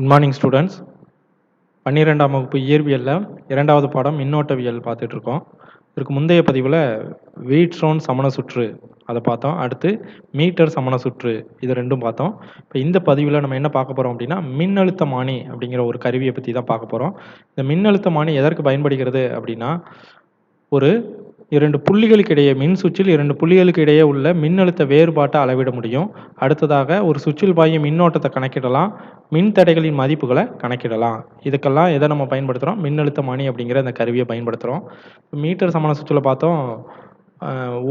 Good morning students பன்னிரெண்டாம் வகுப்பு இயற்பியலில் இரண்டாவது பாடம் மின்னோட்டவியல் பார்த்துட்ருக்கோம். இதற்கு முந்தைய பதிவில் வீட்ரோன் சமண சுற்று அதை பார்த்தோம். அடுத்து மீட்டர் சமண சுற்று இது ரெண்டும் பார்த்தோம். இப்போ இந்த பதிவில் நம்ம என்ன பார்க்க போகிறோம் அப்படின்னா மின்னழுத்தமானி அப்படிங்கிற ஒரு கருவியை பற்றி தான் பார்க்க போகிறோம் இந்த மின்னழுத்தமானி எதற்கு பயன்படுகிறது அப்படின்னா ஒரு இரண்டு புள்ளிகளுக்கு இடையே மின் சுவிட்சில் இரண்டு புள்ளிகளுக்கு இடையே உள்ள மின்னழுத்த வேறுபாட்டை அளவிட முடியும். அடுத்ததாக ஒரு சுற்றில் பாயும் மின்னோட்டத்தை கணக்கிடலாம். மின் தடைகளின் மதிப்புகளை கணக்கிடலாம். இதுக்கெல்லாம் எதை நம்ம பயன்படுத்துகிறோம் மின்னழுத்தமானி அப்படிங்கிற அந்த கருவியை பயன்படுத்துகிறோம் மீட்டர் சமண சுவிட்சில் பார்த்தோம்.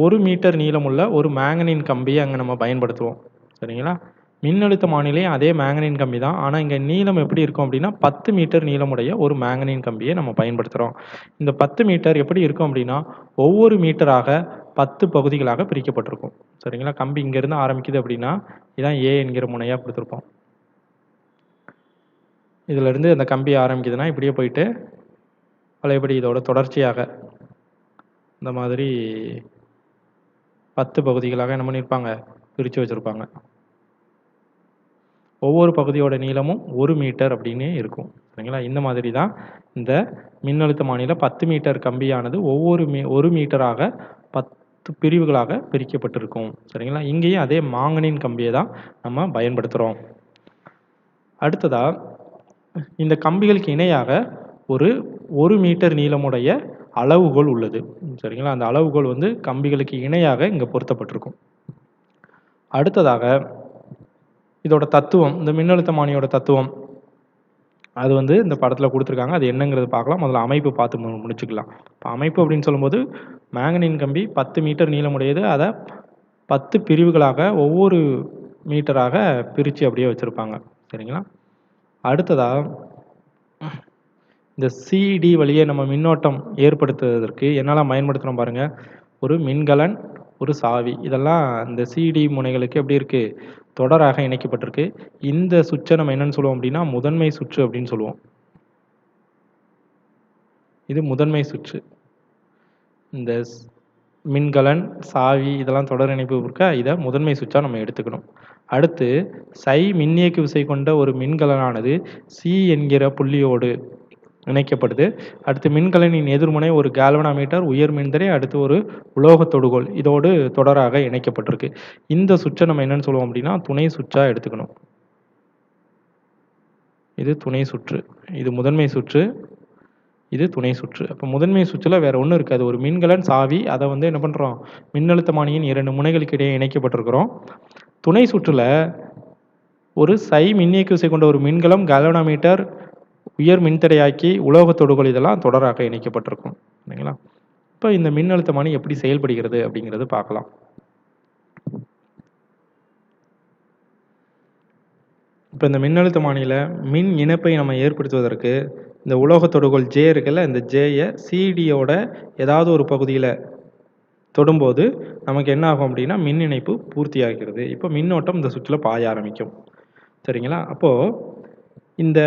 ஒரு மீட்டர் நீளமுள்ள ஒரு மேங்கனின் கம்பியை அங்கே நம்ம பயன்படுத்துவோம். சரிங்களா? மின்னழுத்தமானிலே அதே மேங்கனின் கம்பி தான். ஆனால் இங்கே நீளம் எப்படி இருக்கும் அப்படின்னா பத்து மீட்டர் நீளமுடைய ஒரு மேங்கனின் கம்பியை நம்ம பயன்படுத்துகிறோம் இந்த பத்து மீட்டர் எப்படி இருக்கும் அப்படின்னா ஒவ்வொரு மீட்டராக பத்து பகுதிகளாக பிரிக்கப்பட்டிருக்கும். சரிங்களா? கம்பி இங்கேருந்து ஆரம்பிக்குது அப்படின்னா இதான் ஏ என்கிற முனையாக கொடுத்துருப்போம். இதிலிருந்து அந்த கம்பி ஆரம்பிக்குதுன்னா இப்படியே போயிட்டு பழையபடி இதோட தொடர்ச்சியாக இந்த மாதிரி பத்து பகுதிகளாக என்ன பண்ணியிருப்பாங்க பிரித்து வச்சுருப்பாங்க. ஒவ்வொரு பகுதியோட நீளமும் ஒரு மீட்டர் அப்படின்னு இருக்கும். சரிங்களா? இந்த மாதிரி தான் இந்த மின்னழுத்தமானில பத்து மீட்டர் கம்பியானது ஒவ்வொரு மீ ஒரு மீட்டராக பத்து பிரிவுகளாக பிரிக்கப்பட்டிருக்கும். சரிங்களா? இங்கேயும் அதே மாங்கனின் கம்பியை தான் நம்ம பயன்படுத்துகிறோம் அடுத்ததா இந்த கம்பிகளுக்கு இணையாக ஒரு ஒரு மீட்டர் நீளமுடைய அளவுகோல் உள்ளது. சரிங்களா? அந்த அளவுகோல் வந்து கம்பிகளுக்கு இணையாக இங்கே பொருத்தப்பட்டிருக்கும். அடுத்ததாக இதோட தத்துவம் இந்த மின்னழுத்தமானியோட தத்துவம் அது வந்து இந்த படத்தில் கொடுத்துருக்காங்க. அது என்னங்கிறது பார்க்கலாம். முதல்ல அமைப்பு பார்த்து முடிச்சுக்கலாம். இப்போ அமைப்பு அப்படின்னு சொல்லும்போது மேங்கனின் கம்பி பத்து மீட்டர் நீளமுடையது. அதை பத்து பிரிவுகளாக ஒவ்வொரு மீட்டராக பிரித்து அப்படியே வச்சுருப்பாங்க. சரிங்களா? அடுத்ததாக இந்த சிடி வழியே நம்ம மின்னோட்டம் ஏற்படுத்துவதற்கு என்னெல்லாம் பயன்படுத்துகிறோம் பாருங்கள் ஒரு மின்கலன் ஒரு சாவி. இதெல்லாம் இந்த சிடி முனைகளுக்கு எப்படி இருக்குது தொடராக இணைக்கப்பட்டிருக்கு. இந்த சுவிட்சை நம்ம என்னென்னு சொல்லுவோம் அப்படின்னா முதன்மை சுற்று அப்படின்னு சொல்லுவோம். இது முதன்மை சுற்று. இந்த ஸ்- மின்கலன் சாவி இதெல்லாம் தொடர் இணைப்பு இருக்கா? இதை முதன்மை சுவிட்சாக நம்ம எடுத்துக்கணும். அடுத்து சை மின்னியக்கு விசை கொண்ட ஒரு மின்கலனானது சி என்கிற புள்ளியோடு இணைக்கப்படுது. அடுத்து மின்கலனின் எதிர்முனை ஒரு கால்வனாமீட்டர் உயர் மின்தடை அடுத்து ஒரு உலோக தொடுகோல் இதோடு தொடராக இணைக்கப்பட்டிருக்கு. இந்த சுவிட்சை நம்ம என்னன்னு சொல்லுவோம் அப்படின்னா துணை சுவிட்சாக எடுத்துக்கணும். இது துணை சுற்று. இது முதன்மை சுற்று. இது துணை சுற்று. அப்போ முதன்மை சுற்றில் வேற ஒன்றும் இருக்காது. ஒரு மின்கலன் சாவி அதை வந்து என்ன பண்ணுறோம் மின்னழுத்தமானியின் இரண்டு முனைகளுக்கு இடையே இணைக்கப்பட்டிருக்கிறோம். துணை சுற்றுல ஒரு சை மின்னியக்கு விசை கொண்ட ஒரு மின்கலம் கால்வனாமீட்டர் உயர் மின்தடையாக்கி உலோக தொடுகோல் இதெல்லாம் தொடராக இணைக்கப்பட்டிருக்கும். சரிங்களா? இப்போ இந்த மின்னழுத்தமானி எப்படி செயல்படுகிறது அப்படிங்கிறது பார்க்கலாம். இப்போ இந்த மின்னழுத்தமானியில் மின் இணைப்பை நம்ம ஏற்படுத்துவதற்கு இந்த உலோக தொடுகோல் ஜே இருக்குல்ல இந்த ஜேயை சிடியோட ஏதாவது ஒரு பகுதியில் தொடும்போது நமக்கு என்ன ஆகும் அப்படின்னா மின் இணைப்பு பூர்த்தி ஆகிறது இப்போ மின்னோட்டம் இந்த சுற்றில் பாய ஆரம்பிக்கும். சரிங்களா? அப்போது இந்த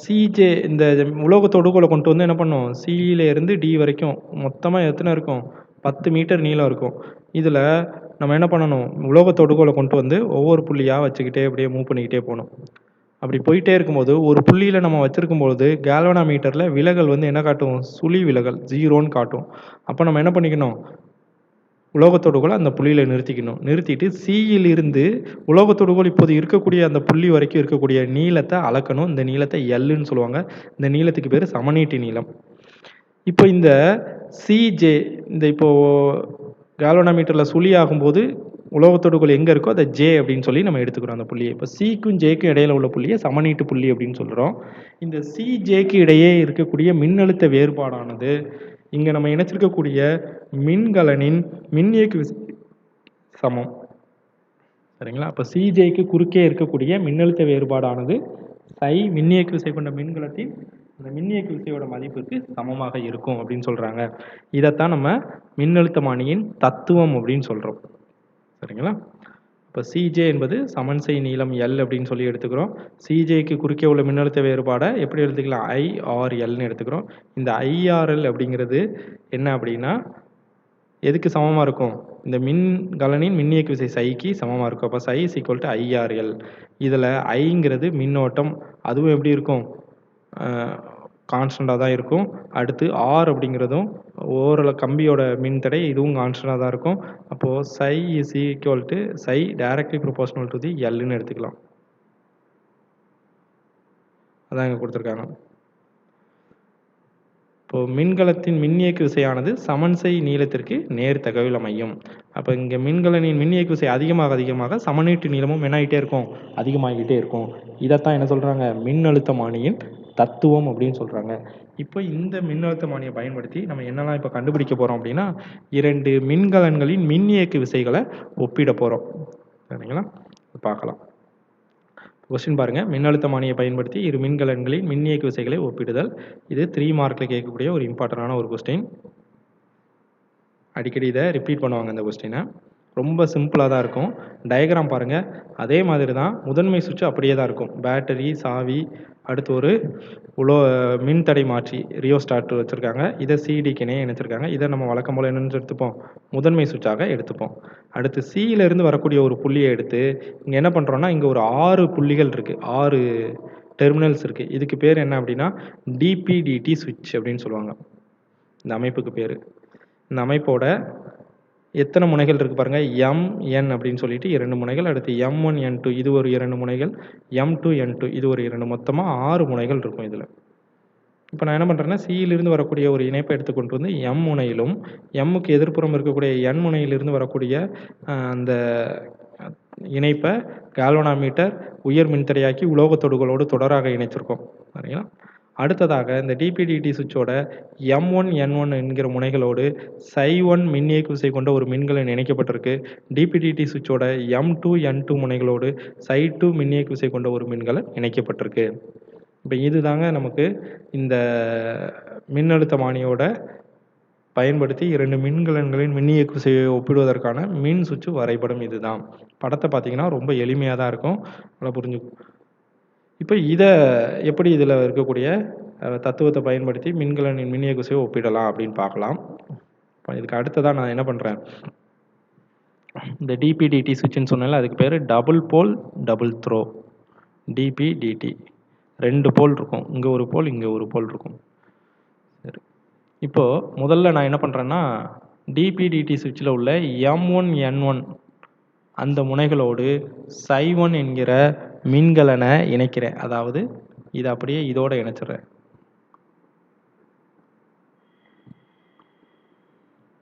சிஜே இந்த உலோக தொடுகோலை கொண்டு வந்து என்ன பண்ணும்? சியில இருந்து டி வரைக்கும் மொத்தமாக எத்தனை இருக்கும்? பத்து மீட்டர் நீளம் இருக்கும். இதில் நம்ம என்ன பண்ணணும்? உலோக தொடுகோலை கொண்டு வந்து ஒவ்வொரு புள்ளியாக வச்சுக்கிட்டே அப்படியே மூவ் பண்ணிக்கிட்டே போகணும். அப்படி போயிட்டே இருக்கும்போது ஒரு புள்ளியில் நம்ம வச்சிருக்கும் பொழுது கேல்வனா மீட்டரில் விலகல் வந்து என்ன காட்டும்? சுழி விலகல் ஜீரோன்னு காட்டும். அப்போ நம்ம என்ன பண்ணிக்கணும்? உலோகத்தொடுகோலை அந்த புள்ளியில் நிறுத்திக்கணும். நிறுத்திட்டு சியில் இருந்து உலோகத்தொடுகோல் இப்போது இருக்கக்கூடிய அந்த புள்ளி வரைக்கும் இருக்கக்கூடிய நீளத்தை அளக்கணும். இந்த நீளத்தை எல்லுன்னு சொல்லுவாங்க. இந்த நீளத்துக்கு பேர் சமநீட்டி நீளம். இப்போ இந்த சிஜே இந்த இப்போ கால்வனாமீட்டரில் சுழி ஆகும்போது உலோகத்தொடுகோல் எங்கே இருக்கோ அதை ஜே அப்படின்னு சொல்லி நம்ம எடுத்துக்கிறோம் அந்த புள்ளியை. இப்போ சிக்கும் ஜேக்கும் இடையில உள்ள புள்ளியை சமநீட்டு புள்ளி அப்படின்னு சொல்கிறோம் இந்த சிஜேக்கு இடையே இருக்கக்கூடிய மின்னழுத்த வேறுபாடானது இங்கே நம்ம இணைச்சிருக்கக்கூடிய மின்கலனின் மின்னியக்கு விசை சமம். சரிங்களா? அப்போ சிஜேக்கு குறுக்கே இருக்கக்கூடிய மின்னழுத்த வேறுபாடானது சை மின்னியக்கு விசை கொண்ட மின்கலத்தின் அந்த மின்னியக்கு விசையோட மதிப்புக்கு சமமாக இருக்கும் அப்படின்னு சொல்கிறாங்க இதைத்தான் நம்ம மின்னழுத்தமானியின் தத்துவம் அப்படின்னு சொல்கிறோம் சரிங்களா? இப்போ சிஜே என்பது சமன்சை நீளம் எல் அப்படின்னு சொல்லி எடுத்துக்கிறோம். சிஜேக்கு குறுக்கே உள்ள மின்னழுத்த வேறுபாடை எப்படி எடுத்துக்கலாம்? ஐஆர்எல்னு எடுத்துக்கிறோம். இந்த ஐஆர்எல் அப்படிங்கிறது என்ன அப்படின்னா எதுக்கு சமமாக இருக்கும்? இந்த மின்கலனின் மின்னியக்கு விசை சைக்கு சமமாக இருக்கும். அப்போ psi is equal to IRL இதில் ஐங்கிறது மின்னோட்டம். அதுவும் எப்படி இருக்கும்? கான்ஸ்டண்ட்டாக தான் இருக்கும். அடுத்து ஆர் அப்படிங்கிறதும் ஓரில் கம்பியோட மின் தடை இதுவும் கான்ஸ்டண்ட்டாக தான் இருக்கும். அப்போது psi is equal to psi directly proportional to the எல்லுன்னு எடுத்துக்கலாம். அதான் இங்கே கொடுத்துருக்காங்க. இப்போ மின்கலத்தின் மின்னியக்கு விசையானது சமன்சை நீளத்திற்கு நேர் தகவல் அமையும். அப்போ இங்கே மின்கலனின் மின்னியக்கு விசை அதிகமாக அதிகமாக சமநீட்டு நீளமும் என்ன ஆகிட்டே இருக்கும்? அதிகமாகிட்டே இருக்கும். இதைத்தான் என்ன சொல்கிறாங்க மின்னழுத்தமானியின் தத்துவம் அப்படின்னு சொல்கிறாங்க இப்போ இந்த மின்னழுத்தமானியை பயன்படுத்தி நம்ம என்னெல்லாம் இப்போ கண்டுபிடிக்க போகிறோம் அப்படின்னா இரண்டு மின்கலன்களின் மின்னியக்கு விசைகளை ஒப்பிட போகிறோம் சரிங்களா? பார்க்கலாம். கொஸ்டின் பாருங்க. மின்னழுத்தமானியை பயன்படுத்தி இரு மின்கலன்களின் மின்னியக்கு விசைகளை ஒப்பிடுதல். இது த்ரீ மார்க்கில் கேட்கக்கூடிய ஒரு இம்பார்ட்டண்டான ஒரு கொஸ்டின் அடிக்கடி இதை ரிப்பீட் பண்ணுவாங்க இந்த கொஸ்டினை ரொம்ப சிம்பிளாக தான் இருக்கும். டயக்ராம் பாருங்கள் அதே மாதிரி தான் முதன்மை சுவிட்ச் அப்படியே தான் இருக்கும். பேட்டரி சாவி அடுத்து ஒரு உலோ மின்தடை மாற்றி ரியோ ஸ்டார்ட் வச்சுருக்காங்க. இதை சிடிக்கு இணைச்சிருக்காங்க. இதை நம்ம வழக்கம் போல் என்னென்னு எடுத்துப்போம். முதன்மை சுவிட்சாக எடுத்துப்போம். அடுத்து சியிலேருந்து வரக்கூடிய ஒரு புள்ளியை எடுத்து இங்கே என்ன பண்ணுறோன்னா இங்கே ஒரு ஆறு புள்ளிகள் இருக்குது ஆறு டெர்மினல்ஸ் இருக்குது இதுக்கு பேர் என்ன அப்படின்னா டிபிடிடி சுவிட்ச் அப்படின்னு சொல்லுவாங்க. இந்த அமைப்புக்கு பேர். இந்த அமைப்போட எத்தனை முனைகள் இருக்குது பாருங்கள் எம் என் அப்படின்னு சொல்லிட்டு இரண்டு முனைகள் அடுத்து எம் ஒன் என் டூ இது ஒரு இரண்டு முனைகள் எம் டூ என் டூ இது ஒரு இரண்டு. மொத்தமாக ஆறு முனைகள் இருக்கும் இதில். இப்போ நான் என்ன பண்ணுறேன்னா சியிலிருந்து வரக்கூடிய ஒரு இணைப்பை எடுத்து கொண்டு வந்து எம் முனையிலும் எம்முக்கு எதிர்ப்புறம் இருக்கக்கூடிய என் முனையிலிருந்து வரக்கூடிய அந்த இணைப்பை கால்வனாமீட்டர் உயர் மின்தடையாக்கி உலோகத் தொடுகளோடு தொடராக இணைச்சிருக்கோம். சரிங்களா? அடுத்ததாக இந்த டிபிடிடி சுவிட்சோட எம் ஒன் என் ஒன் என்கிற முனைகளோடு சை ஒன் மின்னியக்கு விசை கொண்ட ஒரு மின்கலன் இணைக்கப்பட்டிருக்கு. டிபிடிடி சுவிட்சோட எம் டூ என் டூ முனைகளோடு சை டூ மின்னியக்கு விசை கொண்ட ஒரு மின்கலன் இணைக்கப்பட்டிருக்கு. இப்போ இதுதாங்க நமக்கு இந்த மின்னழுத்தமானியோட பயன்படுத்தி இரண்டு மின்கலன்களின் மின்னியக்கு விசையை ஒப்பிடுவதற்கான மின் சுற்று வரைபடம் இதுதான். படத்தை பார்த்தீங்கன்னா ரொம்ப எளிமையாக தான் இருக்கும். நல்லா புரிஞ்சு இப்போ இதை எப்படி இதில் இருக்கக்கூடிய தத்துவத்தை பயன்படுத்தி மின்கலனின் மின்னியகுசையை ஒப்பிடலாம் அப்படின்னு பார்க்கலாம். இப்போ இதுக்கு அடுத்ததாக நான் என்ன பண்ணுறேன் இந்த டிபிடிடி சுவிட்சுன்னு சொன்னால அதுக்கு பேர் double pole double throw DPDT ரெண்டு போல் இருக்கும். இங்கே ஒரு போல் இங்கே ஒரு போல் இருக்கும். சரி. இப்போது முதல்ல நான் என்ன பண்ணுறேன்னா டிபிடிடி சுவிட்சில் உள்ள எம் ஒன் என் ஒன் அந்த முனைகளோடு சை ஒன் என்கிற மின்கலனை இணைக்கிறேன். அதாவது இதை அப்படியே இதோட இணைச்சிடுறேன்.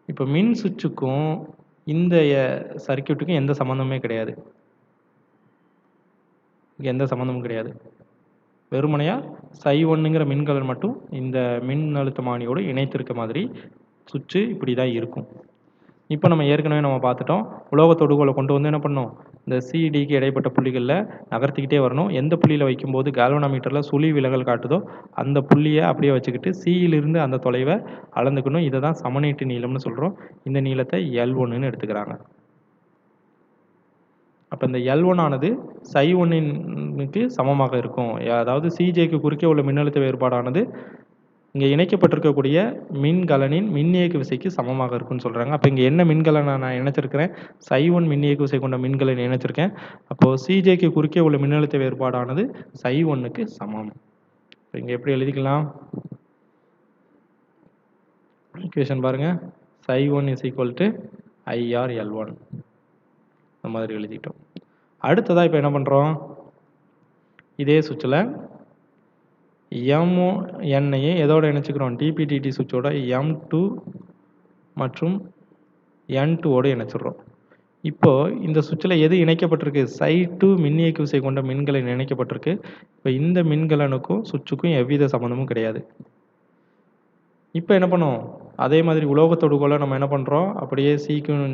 இப்போ மின் சுவிட்சுக்கும் இந்த சர்க்கியூட்டுக்கும் எந்த சம்மந்தமே கிடையாது. எந்த சம்மந்தமும் கிடையாது. வெறுமனையாக சை ஒன்றுங்கிற மின்கலன் மட்டும் இந்த மின் அழுத்தமானியோடு இணைத்திருக்க மாதிரி சுவிட்சு இப்படி தான் இருக்கும். இப்போ நம்ம ஏற்கனவே நம்ம பார்த்துட்டோம். உலோக தொடுகோலை கொண்டு வந்து என்ன பண்ணோம்? இந்த சிடிக்கு இடைப்பட்ட புள்ளிகளில் நகர்த்திக்கிட்டே வரணும். எந்த புள்ளியில் வைக்கும்போது கால்வனாமீட்டரில் சுழி விலகல் காட்டுதோ அந்த புள்ளியை அப்படியே வச்சுக்கிட்டு சியிலிருந்து அந்த தொலைவை அளந்துக்கணும். இதை தான் சமநீட்டு நீளம்னு சொல்கிறோம் இந்த நீளத்தை எல் ஒன்றுன்னு எடுத்துக்கிறாங்க. அப்போ இந்த எல் ஒன் ஆனது சை ஒன்னினுக்கு சமமாக இருக்கும். அதாவது சிஜேக்கு குறுக்கே உள்ள மின்னழுத்த வேறுபாடானது இங்கே இணைக்கப்பட்டிருக்கக்கூடிய மின்கலனின் மின்னியக்கு விசைக்கு சமமாக இருக்குன்னு சொல்கிறாங்க அப்போ இங்கே என்ன மின்கலனை நான் இணைச்சிருக்கிறேன்? சை ஒன் மின்னியக்கு விசை கொண்ட மின்கலன் இணைச்சிருக்கேன். அப்போது சிஜேக்கு குறுக்கே உள்ள மின்னழுத்த வேறுபாடானது சை ஒன்னுக்கு சமம். இப்போ இங்கே எப்படி எழுதிக்கலாம்? ஈக்குவேஷன் பாருங்கள் psi one is equal to IR L one இந்த மாதிரி எழுதிட்டோம். அடுத்ததாக இப்போ என்ன பண்ணுறோம் இதே சுவிட்சில் எம்ஓ எண்ணையே எதோட இணைச்சிக்கிறோம்? டிபிடிடி சுவிட்சோட எம் டூ மற்றும் என் டூவோடு இணைச்சிடுறோம் இப்போது இந்த சுவிட்சில் எது இணைக்கப்பட்டிருக்கு? சை டூ மின்னியக்கு விசை கொண்ட மின்கலன் இணைக்கப்பட்டிருக்கு. இப்போ இந்த மின்கலனுக்கும் சுவிட்சுக்கும் எவ்வித சம்மந்தமும் கிடையாது. இப்போ என்ன பண்ணும் அதே மாதிரி உலோக தொடுகோலை நம்ம என்ன பண்ணுறோம் அப்படியே சிக்கும்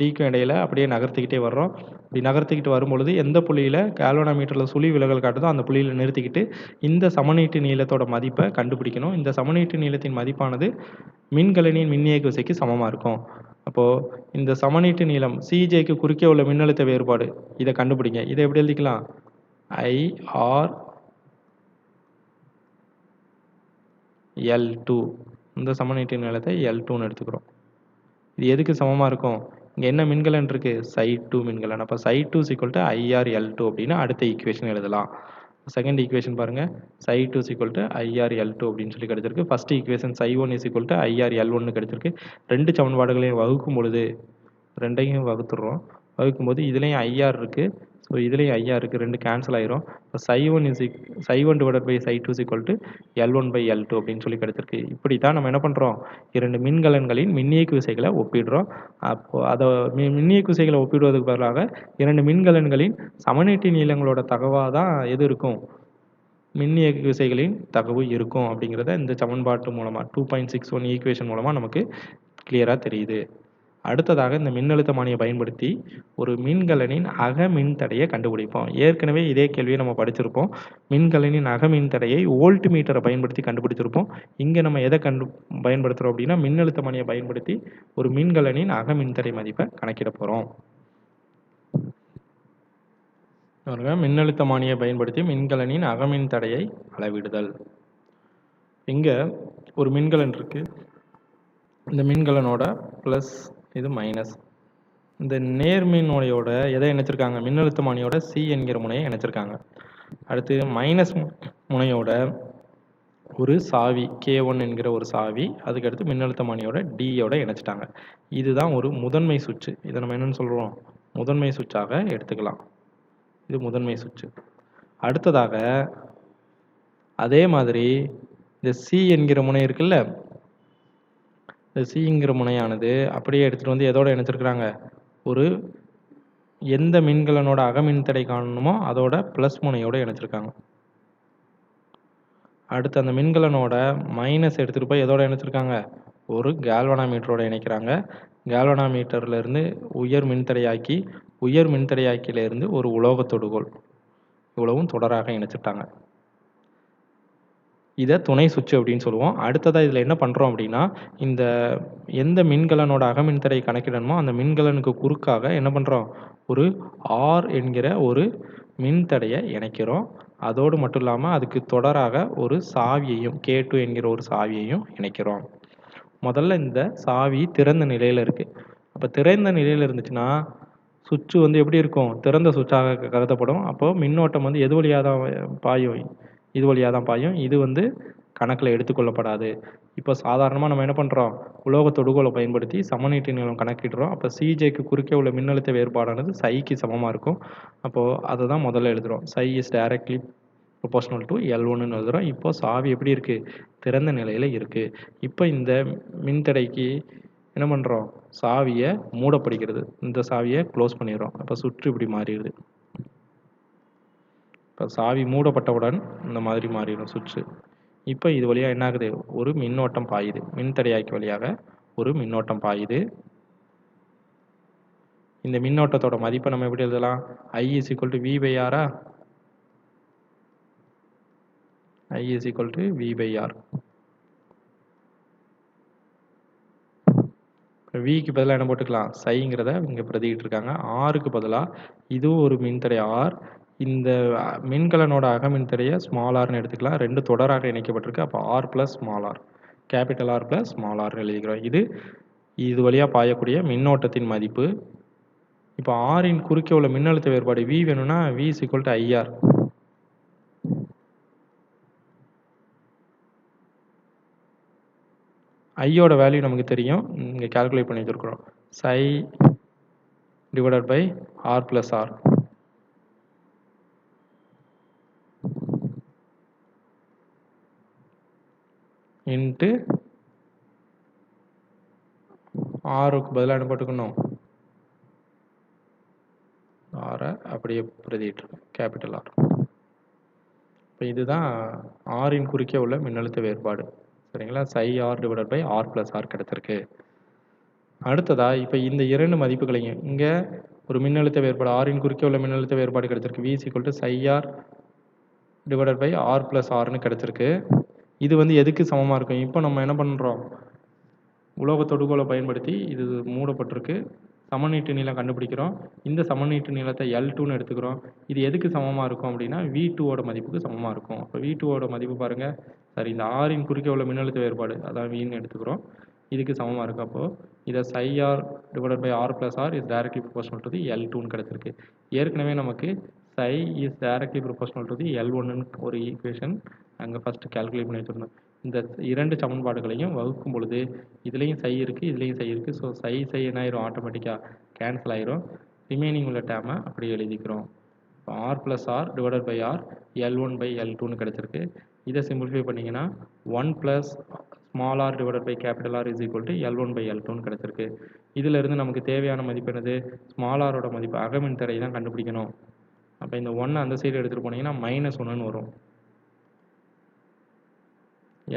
டிக்கும் இடையில அப்படியே நகர்த்திக்கிட்டே வர்றோம். இப்படி நகர்த்திக்கிட்டு வரும்பொழுது எந்த புள்ளியில் கால்வனாமீட்டரில் சுழி விலகல் காட்டுதோ அந்த புள்ளியில் நிறுத்திக்கிட்டு இந்த சமநீட்டு நீளத்தோட மதிப்பை கண்டுபிடிக்கணும். இந்த சமநீட்டு நீளத்தின் மதிப்பானது மின்கலனின் மின்னியக்கு விசைக்கு சமமாக இருக்கும். அப்போது இந்த சமநீட்டு நீளம் சிஜேக்கு குறுக்கே உள்ள மின்னழுத்த வேறுபாடு இதை கண்டுபிடிங்க. இதை எப்படி எழுதிக்கலாம்? ஐஆர் எல் டூ இந்த சமநீட்டின் நீளத்தை எல் டூன்னு எடுத்துக்கிறோம். இது எதுக்கு சமமாக இருக்கும்? இங்கே என்ன மின்கலன் இருக்குது சை டூ மின்கலன் அப்போ psi two equal to IR L two அப்படின்னு அடுத்த ஈக்குவேஷன் எழுதலாம். செகண்ட் ஈக்குவேஷன் பாருங்கள் psi two equal to IR L two அப்படின்னு சொல்லி கிடச்சிருக்கு. First equation psi one is equal to IR L ஒன்று கிடச்சிருக்கு. ரெண்டு சமன்பாடுகளையும் வகுக்கும் பொழுது ரெண்டையும் வகுத்துடுறோம். வகுக்கும்போது இதுலேயும் ஐஆர் இருக்குது ஸோ இதுலேயும் ஐயா இருக்குது ரெண்டு கேன்சல் ஆயிரும். இப்போ psi one is psi one divide by psi two equal to L one by L two அப்படின்னு சொல்லி கிடச்சிருக்கு. இப்படி தான் நம்ம என்ன பண்ணுறோம் இரண்டு மின்கலன்களின் மின்னியக்கு விசைகளை ஒப்பிடுறோம். அப்போ அதை மி மின்னியக்கு விசைகளை ஒப்பிடுவதற்கு பதிலாக இரண்டு மின்கலன்களின் சமநீட்டி நீளங்களோட தகவாக தான் எது இருக்கும்? மின்னியக்கு விசைகளின் தகவு இருக்கும் அப்படிங்கிறத இந்த சமன்பாட்டு மூலமாக two point six one equation மூலமாக நமக்கு கிளியராக தெரியுது. அடுத்ததாக இந்த மின்னழுத்தமானியை பயன்படுத்தி ஒரு மின்கலனின் அக மின்தடையை கண்டுபிடிப்போம். ஏற்கனவே இதே கேள்வியை நம்ம படிச்சிருப்போம். மின்கலனின் அக மின்தடையை வோல்ட் மீட்டரை பயன்படுத்தி கண்டுபிடிச்சிருப்போம். இங்கே நம்ம எதை கண்டு பயன்படுத்துகிறோம் அப்படின்னா மின்னழுத்தமானியை பயன்படுத்தி ஒரு மின்கலனின் அக மின்தடை மதிப்பை கணக்கிட போகிறோம் மின்னழுத்தமானியை பயன்படுத்தி மின்கலனின் அகமின் தடையை அளவிடுதல். இங்கே ஒரு மின்கலன் இருக்குது இந்த மின்கலனோட ப்ளஸ் இது மைனஸ் இந்த நேர்மின்முனையோட எதை இணைச்சிருக்காங்க? மின்னழுத்தமானியோட சி என்கிற முனையை இணைச்சிருக்காங்க. அடுத்து மைனஸ் முனையோட ஒரு சாவி கே ஒன் என்கிற ஒரு சாவி அதுக்கடுத்து மின்னழுத்தமானியோட டியோட இணைச்சிட்டாங்க. இதுதான் ஒரு முதன்மை சுவிட்சு. இதை நம்ம என்னன்னு சொல்கிறோம் முதன்மை சுவிட்சாக எடுத்துக்கலாம். இது முதன்மை சுவிட்சு. அடுத்ததாக அதே மாதிரி இந்த சி என்கிற முனை இருக்குல்ல இந்த சிங்கிற முனையானது அப்படியே எடுத்துகிட்டு வந்து எதோட இணைச்சிருக்கிறாங்க? ஒரு எந்த மின்கலனோட அகமின் தடை காணணுமோ அதோட ப்ளஸ் முனையோடு இணைச்சிருக்காங்க. அடுத்து அந்த மின்கலனோட மைனஸ் எடுத்துகிட்டு போய் எதோட இணைச்சிருக்காங்க? ஒரு கேல்வனாமீட்டரோட இணைக்கிறாங்க. கேல்வனாமீட்டர்லேருந்து உயர் மின்தடையாக்கி உயர் மின்தடையாக்கியிலேருந்து ஒரு உலோக தொடுகோல் இவ்வளவும் தொடராக இணைச்சிட்டாங்க இதை துணை சுவிட்ச் அப்படின்னு சொல்லுவோம். அடுத்ததாக இதில் என்ன பண்ணுறோம் அப்படின்னா இந்த எந்த மின்கலனோட அகமின்தடை கணக்கிடணுமோ அந்த மின்கலனுக்கு குறுக்காக என்ன பண்ணுறோம் ஒரு ஆர் என்கிற ஒரு மின்தடையை இணைக்கிறோம். அதோடு மட்டும் இல்லாமல் அதுக்கு தொடராக ஒரு சாவியையும் கே டூ என்கிற ஒரு சாவியையும் இணைக்கிறோம். முதல்ல இந்த சாவி திறந்த நிலையில் இருக்குது அப்போ திறந்த நிலையில் இருந்துச்சுன்னா சுவிட்சு வந்து எப்படி இருக்கும்? திறந்த சுவிட்சாக கருதப்படும். அப்போது மின்னோட்டம் வந்து எது வழியாக தான் பாயும்? இது வழியாக தான் பாயும். இது வந்து கணக்கில் எடுத்துக்கொள்ளப்படாது. இப்போ சாதாரணமாக நம்ம என்ன பண்ணுறோம் உலோக தொடுகோலை பயன்படுத்தி சமநீட்டு நீளம் கணக்கிடுறோம். அப்போ சிஜேக்கு குறுக்கே உள்ள மின்னழுத்த வேறுபாடானது சைக்கு சமமாக இருக்கும். அப்போது அதை தான் முதல்ல எழுதுகிறோம் psi is directly proportional to L ஒன்றுன்னு எழுதுகிறோம் இப்போ சாவி எப்படி இருக்குது திறந்த நிலையில் இருக்குது இப்போ இந்த மின்தடைக்கு என்ன பண்ணுறோம் சாவியை மூடப்படுகிறது. இந்த சாவியை க்ளோஸ் பண்ணிடுறோம். அப்போ சுற்று இப்படி மாறிடுது. இப்போ சாவி மூடப்பட்டவுடன் இந்த மாதிரி மாறிடும் சுவிட்சு இப்போ இது வழியாக என்ன ஆகுது? ஒரு மின்னோட்டம் பாயுது. மின்தடையாக்கி வழியாக ஒரு மின்னோட்டம் பாயுது. இந்த மின்னோட்டத்தோட மதிப்பை நம்ம எப்படி எழுதலாம்? I is equal to V by ஆரா I is equal to V by R விக்கு பதிலாக என்ன போட்டுக்கலாம்? சைங்கிறத இங்கே பிரதிக்கிட்டு இருக்காங்க ஆருக்கு பதிலாக இதுவும் ஒரு மின்தடை ஆர் இந்த மின்கலனோட அகமின்தடையை ஸ்மால் ஆர்னு எடுத்துக்கலாம். ரெண்டு தொடராக இணைக்கப்பட்டிருக்கு. அப்போ R plus small R capital R plus small ஆர்னு எழுதிக்கிறோம். இது இது வழியாக பாயக்கூடிய மின்னோட்டத்தின் மதிப்பு. இப்போ ஆரின் குறுக்கே உள்ள மின்னழுத்த வேறுபாடு வி வேணும்னா V is equal to IR ஐயோட வேல்யூ நமக்கு தெரியும். இங்கே கால்குலேட் பண்ணி வச்சுருக்குறோம். Psi divided by R plus R into ஆறுக்கு பதிலாக என்ன போட்டுக்கணும்? ஆரை அப்படியே பிரதிட்டுருக்கோம் கேபிட்டல் ஆர். இப்போ இதுதான் ஆரின் குறுக்கே உள்ள மின்னழுத்த வேறுபாடு. சரிங்களா? Psi R divided by R plus R கிடச்சிருக்கு அடுத்ததா இப்போ இந்த இரண்டு மதிப்புகளையும் இங்கே ஒரு மின்னழுத்த வேறுபாடு ஆரின் குறுக்கே உள்ள மின்னழுத்த வேறுபாடு கிடச்சிருக்கு விசி கொல்ட்டு psi R divided by R plus ஆர்னு கிடச்சிருக்கு இது வந்து எதுக்கு சமமாக இருக்கும் இப்போ நம்ம என்ன பண்ணுறோம் உலோக தொடுகோலை பயன்படுத்தி இது மூடப்பட்டிருக்கு. சமநீட்டு நீளம் கண்டுபிடிக்கிறோம். இந்த சமநீட்டு நீளத்தை எல் டூன்னு எடுத்துக்கிறோம். இது எதுக்கு சமமாக இருக்கும் அப்படின்னா வி டூவோட மதிப்புக்கு சமமாக இருக்கும். அப்போ வி டூவோட மதிப்பு பாருங்கள் சரி இந்த ஆரின் குறுக்கே உள்ள மின்னழுத்த வேறுபாடு அதான் வின்னு எடுத்துக்கிறோம். இதுக்கு சமமாக இருக்கு அப்போது இதை psi R divided by R plus R is directly proportional to the L டூன்னு கிடச்சிருக்கு. ஏற்கனவே நமக்கு psi is directly proportional to the L ஒன்னு ஒரு ஈக்குவேஷன் அங்கே ஃபஸ்ட்டு கால்குலேட் பண்ணி வச்சுருந்தோம் இந்த இரண்டு சமன்பாடுகளையும் வகுக்கும் பொழுது இதுலேயும் சை இருக்குது இதுலேயும் சை இருக்குது ஸோ சை சை என்ன ஆயிரும்? ஆட்டோமேட்டிக்காக கேன்சல் ஆயிரும். ரிமைனிங் உள்ள டேமை அப்படியே எழுதிக்கிறோம். R plus R divided by R L one by L டூன்னு கிடச்சிருக்கு. இதை சிம்பிளிஃபை பண்ணிங்கன்னா one plus small R divided by capital R is equal to L one by L டூன்னு கிடச்சிருக்கு. இதிலிருந்து நமக்கு தேவையான மதிப்பு என்னது? ஸ்மால் ஆரோட மதிப்பு அகமின் தடை தான் கண்டுபிடிக்கணும். அப்போ இந்த ஒன்று அந்த சைடு எடுத்துகிட்டு போனீங்கன்னா மைனஸ் ஒன்றுன்னு வரும்.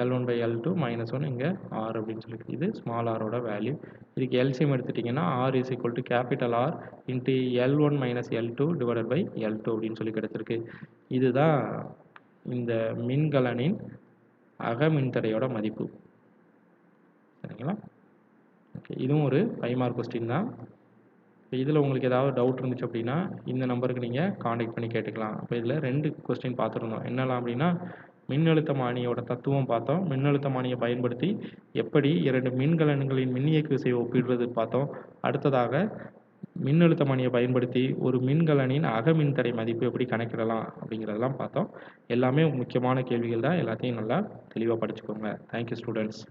L one by L two minus one இங்கே ஆர் அப்படின்னு சொல்லி இது ஸ்மால் ஆரோட வேல்யூ இதுக்கு எல்சிஎம் எடுத்துட்டிங்கன்னா R is equal to capital R into L one minus L two divided by L two அப்படின்னு சொல்லி கிடச்சிருக்கு. இதுதான் இந்த மின்கலனின் அகமின்தடையோட மதிப்பு. சரிங்களா? ஓகே இதுவும் ஒரு ஃபைவ் மார்க் கொஸ்டின் தான். இப்போ இதில் உங்களுக்கு ஏதாவது டவுட் இருந்துச்சு அப்படின்னா இந்த நம்பருக்கு நீங்கள் காண்டாக்ட் பண்ணி கேட்டுக்கலாம். அப்போ இதில் ரெண்டு கொஸ்டின் பார்த்துருந்தோம் என்னெல்லாம் அப்படின்னா மின்னழுத்தமானியோட தத்துவம் பார்த்தோம். மின்னழுத்தமானியை பயன்படுத்தி எப்படி இரண்டு மின்கலன்களின் மின்னியக்கு விசையை ஒப்பிடுறது பார்த்தோம். அடுத்ததாக மின்னழுத்தமானியை பயன்படுத்தி ஒரு மின்கலனின் அகமின்தடை மதிப்பு எப்படி கணக்கிடலாம் அப்படிங்கிறதெல்லாம் பார்த்தோம். எல்லாமே முக்கியமான கேள்விகள் தான். எல்லாத்தையும் நல்லா தெளிவாக படிச்சுக்கோங்க. Thank you students